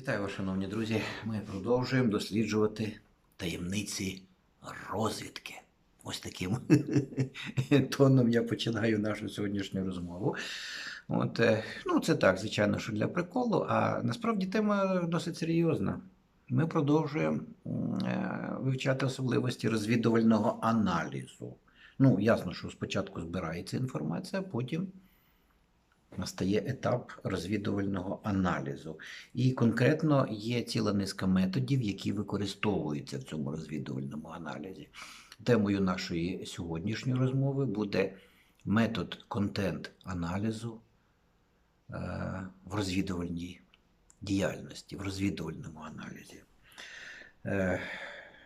Вітаю вас, шановні друзі. Ми продовжуємо досліджувати таємниці розвідки. Ось таким тоном я починаю нашу сьогоднішню розмову. От, е, ну, це так, звичайно, що для приколу, а насправді тема досить серйозна. Ми продовжуємо е, вивчати особливості розвідувального аналізу. Ну, ясно, що спочатку збирається інформація, потім настає етап розвідувального аналізу. І конкретно є ціла низка методів, які використовуються в цьому розвідувальному аналізі. Темою нашої сьогоднішньої розмови буде метод контент-аналізу е, в розвідувальній діяльності, в розвідувальному аналізі.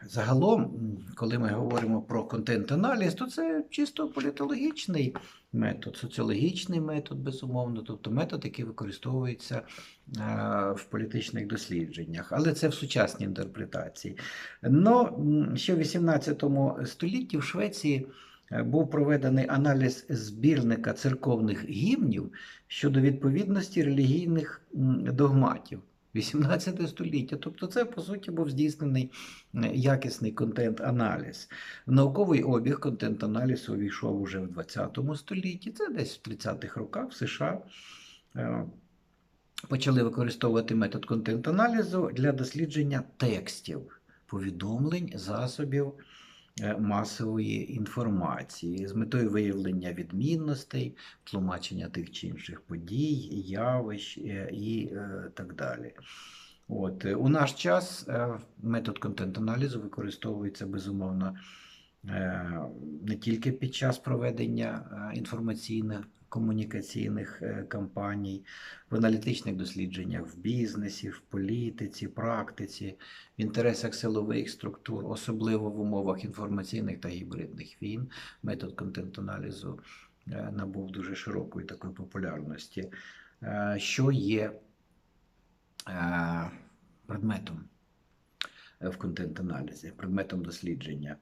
Загалом, коли ми говоримо про контент-аналіз, то це чисто політологічний метод, соціологічний метод, безумовно, тобто метод, який використовується е, в політичних дослідженнях, але це в сучасній інтерпретації. Но ще в 18 столітті в Швеції е, був проведений аналіз збірника церковних гімнів щодо відповідності релігійних догматів. 18 століття. Тобто це, по суті, був здійснений е, якісний контент-аналіз. Науковий обіг контент-аналізу увійшов уже в 20 столітті, це десь в 30-х роках в США. Е, Почали використовувати метод контент-аналізу для дослідження текстів, повідомлень, засобів масової інформації з метою виявлення відмінностей, тлумачення тих чи інших подій, явищ е, і е, так далі. От. е, У наш час е, метод контент-аналізу використовується безумовно е, не тільки під час проведення е, інформаційних комунікаційних е, кампаній, в аналітичних дослідженнях в бізнесі, в політиці, практиці, в інтересах силових структур, особливо в умовах інформаційних та гібридних війн, метод контент-аналізу е, набув дуже широкої такої популярності, е, що є предметом в контент-аналізі, предметом дослідження.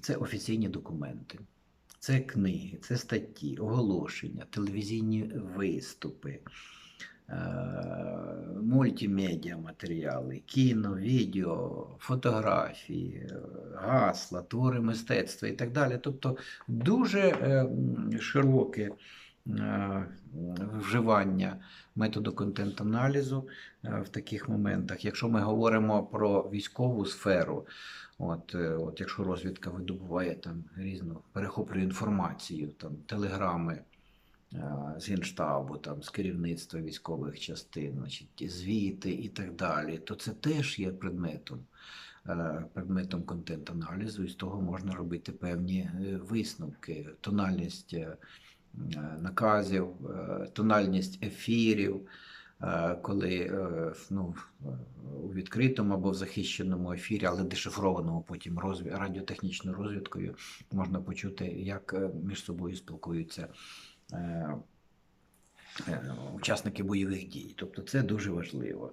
Це офіційні документи. Це книги, це статті, оголошення, телевізійні виступи, е, мультимедіа матеріали, кіно, відео, фотографії, е, гасла, твори мистецтва і так далі. Тобто дуже е, широке вживання методу контент-аналізу в таких моментах. Якщо ми говоримо про військову сферу, От, е, от якщо розвідка видобуває там різну, перехоплює інформацію, там телеграми е, з генштабу, там з керівництва військових частин, значить, звіти і так далі, то це теж є предметом, е, предметом контент-аналізу, і з того можна робити певні висновки, тональність наказів, тональність ефірів. Е, Коли е, ну, у відкритому або в захищеному ефірі, але дешифрованому потім розві... радіотехнічною розвідкою можна почути, як е, між собою спілкуються учасники бойових дій. Тобто це дуже важливо.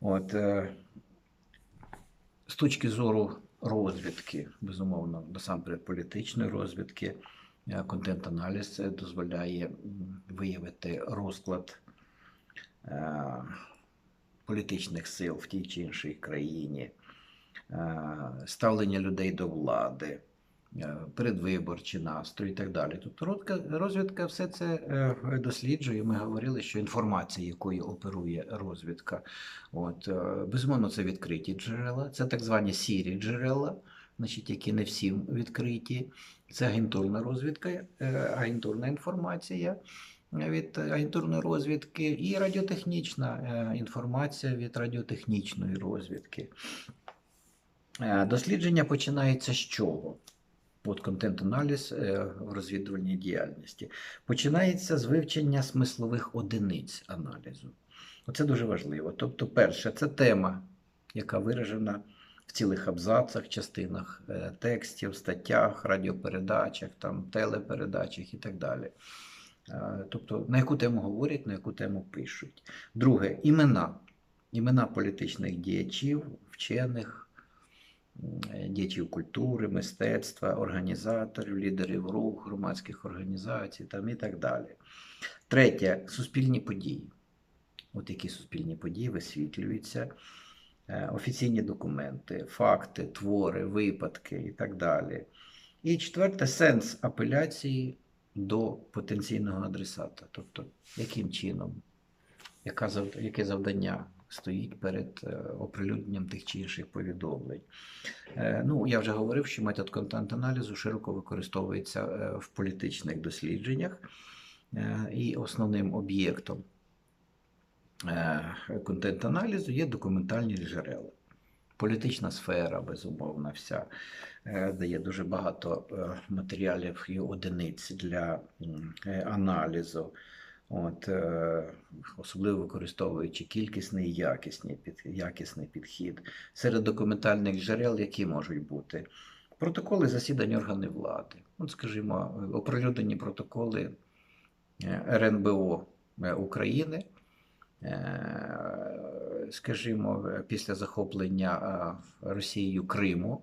От, з точки зору розвідки, безумовно, насамперед політичної розвідки, контент-аналіз дозволяє виявити розклад політичних сил в тій чи іншій країні, е, ставлення людей до влади, е, передвиборчі настрої і так далі. Тобто розвідка, все це е, досліджує. Ми говорили, що інформація, якою оперує розвідка, от, е, безумовно, це відкриті джерела, це так звані сірі джерела, значить, які не всім відкриті. Це агентурна розвідка, е, агентурна інформація від агентурної розвідки і радіотехнічна е, інформація від радіотехнічної розвідки. Е, Дослідження починається з чого? От контент-аналіз е, в розвідувальній діяльності. Починається з вивчення смислових одиниць аналізу. Оце дуже важливо. Тобто, перше, це тема, яка виражена в цілих абзацах, частинах е, текстів, статтях, радіопередачах, там, телепередачах і так далі. Е, Тобто, на яку тему говорять, на яку тему пишуть. Друге, імена. Імена політичних діячів, вчених, діячів культури, мистецтва, організаторів, лідерів рух, громадських організацій там, і так далі. Третє суспільні події. от які суспільні події висвітлюються, е, офіційні документи, факти, твори, випадки і так далі. І четверте сенс апеляції до потенційного адресата. Тобто, яким чином, яка, яке завдання стоїть перед е, оприлюдненням тих чи інших повідомлень. Е, Ну, я вже говорив, що метод контент-аналізу широко використовується е, в політичних дослідженнях, і основним об'єктом контент-аналізу є документальні джерела. Політична сфера, безумовно, вся е, дає дуже багато е, матеріалів і одиниць для е, аналізу. От, особливо використовуючи кількісний і якісний, під, якісний підхід. Серед документальних джерел, які можуть бути протоколи засідань органів влади. От, скажімо, оприлюднені протоколи РНБО України, скажімо, після захоплення Росією Криму.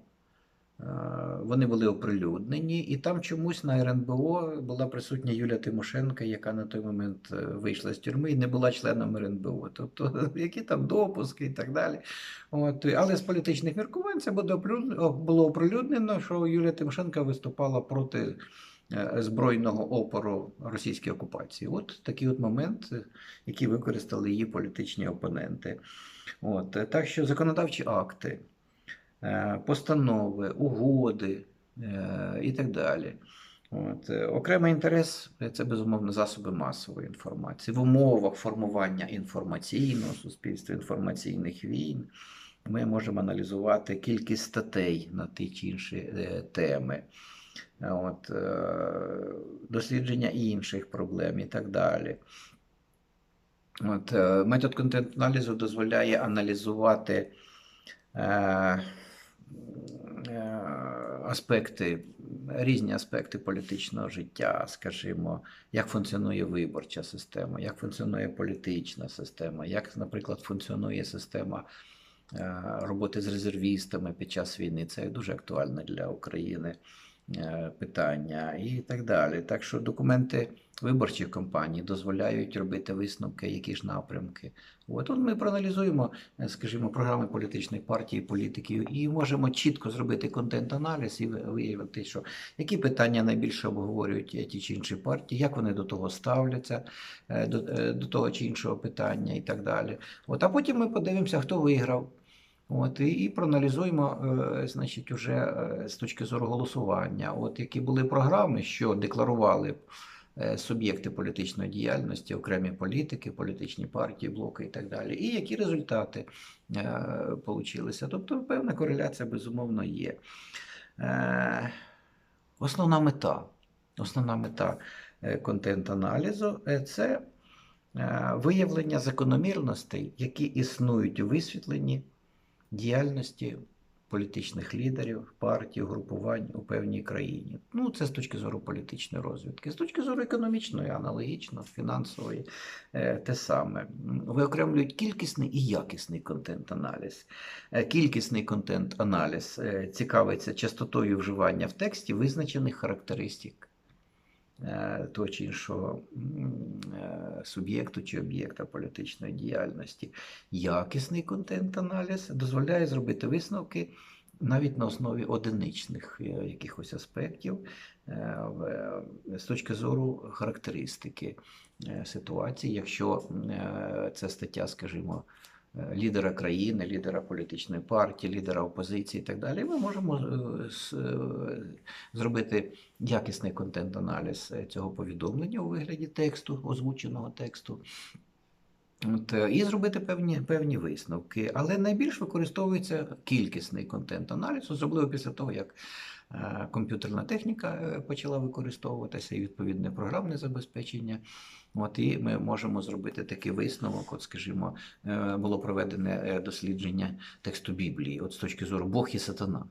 Вони були оприлюднені, і там чомусь на РНБО була присутня Юля Тимошенко, яка на той момент е, вийшла з тюрми і не була членом РНБО. Тобто, які там допуски і так далі. От, але з політичних міркувань це було оприлюднено, що Юлія Тимошенко виступала проти збройного опору російській окупації. От такий от момент, е, який використали її політичні опоненти. От, е, так що законодавчі акти, е, постанови, угоди е, і так далі. От. е, Окремий інтерес е, це безумовно засоби масової інформації. В умовах формування інформаційного суспільства, інформаційних війн ми можемо аналізувати кількість статей на ті чи інші е, теми, От, е, дослідження інших проблем і так далі. От, е, метод контент-аналізу дозволяє аналізувати е, е, аспекти, різні аспекти політичного життя, скажімо, як функціонує виборча система, як функціонує політична система, як, наприклад, функціонує система е, роботи з резервістами під час війни. Це дуже актуальне для України е, питання і так далі. Так що документи виборчих кампаній дозволяють робити висновки, які ж напрямки. От тут ми проаналізуємо, е, скажімо, програми політичних партій, політиків, і можемо чітко зробити контент-аналіз і виявити, що які питання найбільше обговорюють е, ті чи інші партії, як вони до того ставляться, е, до, е, до того чи іншого питання і так далі. От, а потім ми подивимося, хто виграв. От, і, і проаналізуємо, е, значить, уже е, з точки зору голосування, от які були програми, що декларували е, суб'єкти політичної діяльності, окремі політики, політичні партії, блоки і так далі, і які результати получилися. Тобто певна кореляція, безумовно, є. Основна мета, основна мета контент-аналізу це виявлення закономірностей, які існують у висвітленні діяльності політичних лідерів, партій, угрупувань у певній країні. Ну, це з точки зору політичної розвідки, з точки зору економічної, аналогічно, фінансової, е, те саме. Виокремлюють кількісний і якісний контент-аналіз. Е, Кількісний контент-аналіз е, цікавиться частотою вживання в тексті визначених характеристик того чи іншого е, суб'єкту чи об'єкта політичної діяльності. Якісний контент-аналіз дозволяє зробити висновки навіть на основі одиничних е, якихось аспектів е, з точки зору характеристики е, ситуації, якщо е, це стаття, скажімо, е, лідера країни, лідера політичної партії, лідера опозиції і так далі, ми можемо е, е, зробити якісний контент-аналіз е, цього повідомлення у вигляді тексту, озвученого тексту. От, і зробити певні, певні висновки. Але найбільш використовується кількісний контент-аналіз, особливо після того, як комп'ютерна техніка е, почала використовуватися і відповідне програмне забезпечення. От, і ми можемо зробити такий висновок. От, скажімо, е, було проведене е, дослідження тексту Біблії, от з точки зору Бог і сатана.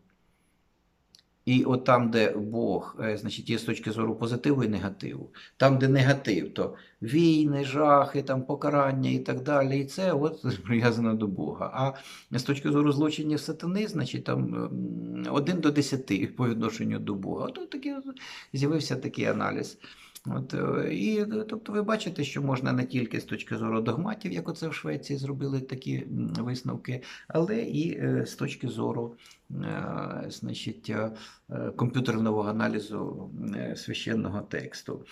І от там, де Бог, е, значить, є з точки зору позитиву і негативу. Там, де негатив, то війни, жахи, там, покарання і так далі. І це от прив'язано до Бога. А з точки зору злочинів сатани, значить, там 1 до 10 по відношенню до Бога. От такий з'явився такий аналіз. От, е, і тобто ви бачите, що можна не тільки з точки зору догматів, як оце в Швеції зробили такі висновки, але і е, з точки зору значить, е, е, комп'ютерного аналізу е, священного тексту.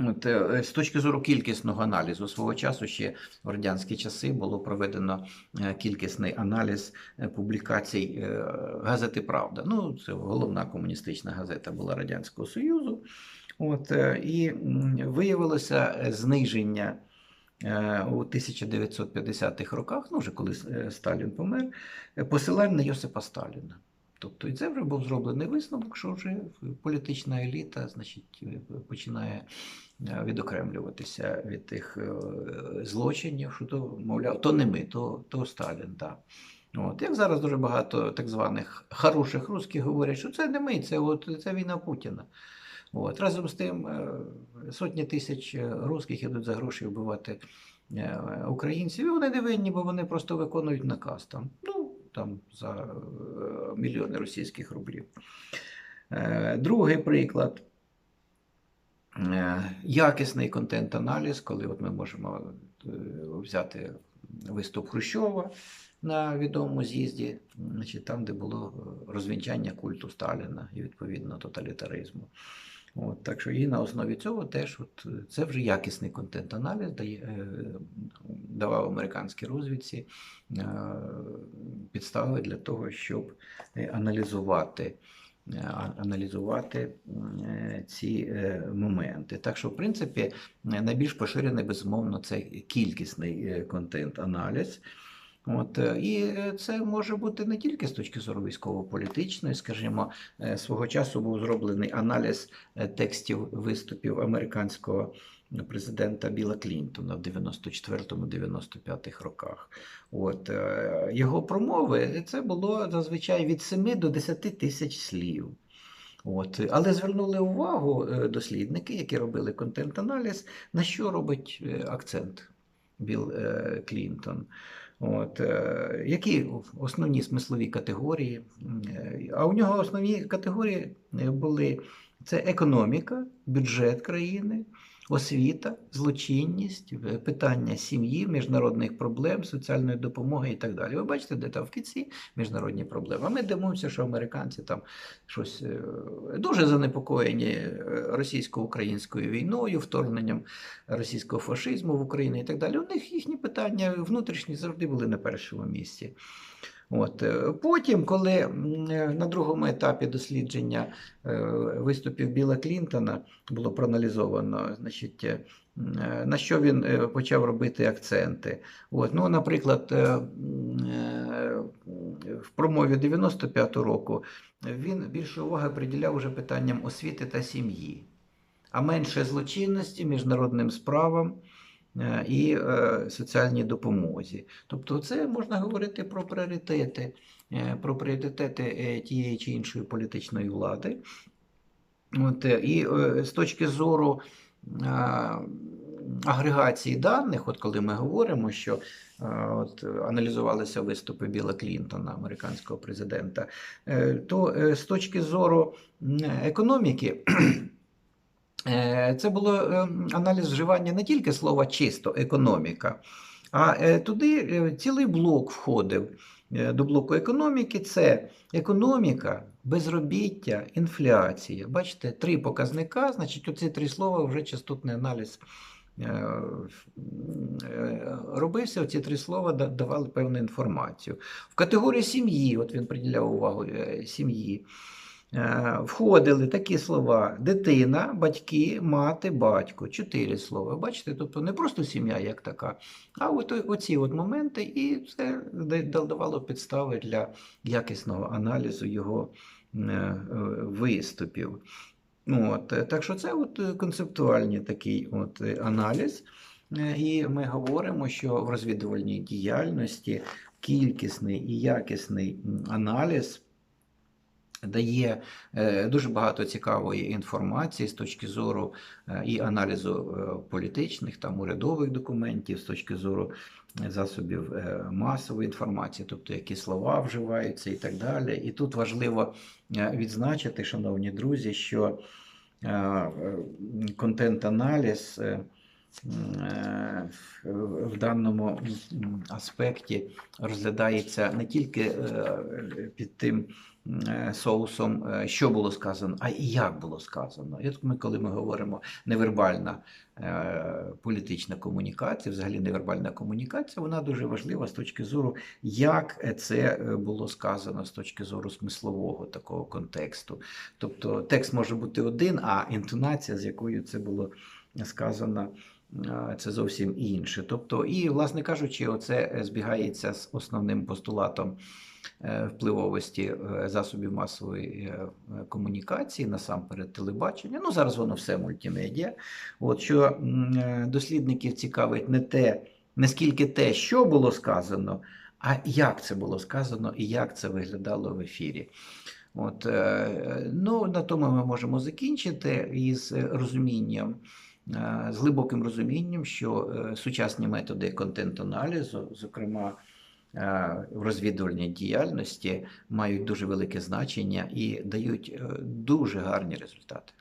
От, е, з точки зору кількісного аналізу, свого часу ще в радянські часи було проведено е, кількісний аналіз е, публікацій е, газети Правда. Ну, це головна комуністична газета була Радянського Союзу. От, е, і виявилося е, зниження е, у 1950-х роках, ну вже коли е, Сталін помер, е, посилань на Йосипа Сталіна. Тобто і це вже був зроблений висновок, що вже політична еліта значить, е, починає е, відокремлюватися від тих е, злочинів, що то, мовляв, то не ми, то, то Сталін. Да. От, як зараз дуже багато так званих хороших русських говорять, що це не ми, це, от, це війна Путіна. От. Разом з тим, е, сотні тисяч е, русських ідуть за гроші вбивати е, українців, і вони не винні, бо вони просто виконують наказ там. Ну, там за мільйони російських рублів. Другий приклад. Якісний контент-аналіз, коли от ми можемо взяти виступ Хрущова на відомому з'їзді, там, де було розвінчання культу Сталіна і відповідно тоталітаризму. От, так що і на основі цього теж от, е, це вже якісний контент-аналіз дає, е, давав американській розвідці е, підстави для того, щоб аналізувати, аналізувати ці моменти. Так що, в принципі, найбільш поширений, безумовно, це кількісний контент-аналіз. От, е, і е, це може бути не тільки з точки зору військово-політичної, скажімо, е, свого часу був зроблений аналіз текстів виступів американського президента Біла Клінтона в 94-95 роках. От, його промови це було зазвичай від 7 до 10 тисяч слів. От. Але звернули увагу дослідники, які робили контент-аналіз, на що робить акцент Білл е, Клінтон. От, е, які основні смислові категорії? Е, А у нього основні категорії були це економіка, бюджет країни, освіта, злочинність, е, питання сім'ї, міжнародних проблем, соціальної допомоги і так далі. Ви бачите, де там в кінці міжнародні проблеми. А ми дивимося, що американці там щось е, дуже занепокоєні е, російсько-українською війною, вторгненням російського фашизму в Україну і так далі. У них їхні питання внутрішні завжди були на першому місці. От. е, Потім, коли е, на другому етапі дослідження е, виступів Біла Клінтона було проаналізовано, значить, на що він почав робити акценти. От, ну, наприклад, в промові 95-го року він більше уваги приділяв уже питанням освіти та сім'ї, а менше злочинності, міжнародним справам і е, соціальній допомозі. Тобто, це можна говорити про пріоритети, е, про пріоритети е, тієї чи іншої політичної влади. От, е, і е, з точки зору е, агрегації даних, от коли ми говоримо, що е, от, аналізувалися виступи Біла Клінтона, американського президента, е, то е, з точки зору економіки. Е, Це було е, аналіз вживання не тільки слова чисто економіка, а е, туди е, цілий блок входив до блоку економіки. Це економіка, безробіття, інфляція. Бачите, три показника, значить, оці три слова вже частотний аналіз робився. Оці три слова давали певну інформацію. В категорії сім'ї, от він приділяв увагу сім'ї. Е, Входили такі слова: дитина, батьки, мати, батько. Чотири слова. Бачите, тобто не просто сім'я як така, а от оці от моменти, і це да- давало підстави для якісного аналізу його е, виступів. От, е, так що це от концептуальний такий от аналіз. І ми говоримо, що в розвідувальній діяльності кількісний і якісний аналіз дає е, дуже багато цікавої інформації з точки зору е, і аналізу е, політичних, там урядових документів, з точки зору засобів масової інформації, тобто які слова вживаються і так далі. І тут важливо відзначити, шановні друзі, що контент-аналіз в даному аспекті розглядається не тільки під тим соусом, е, що було сказано, а і як було сказано. І ми, коли ми говоримо невербальна е, політична комунікація, взагалі невербальна комунікація, вона дуже важлива з точки зору, як це е, було сказано з точки зору смислового такого контексту. Тобто текст може бути один, а інтонація, з якою це було сказано, е, це зовсім інше. Тобто, і, власне кажучи, оце збігається з основним постулатом е, впливовості е, засобів масової е, комунікації, насамперед телебачення. Ну, зараз воно все мультимедіа. От що е, дослідників цікавить не те, не скільки те, що було сказано, а як це було сказано і як це виглядало в ефірі. От, е, ну, на тому ми можемо закінчити із розумінням, е, з глибоким розумінням, що е, сучасні методи контент-аналізу, зокрема е, в розвідувальній діяльності, мають дуже велике значення і дають е, дуже гарні результати.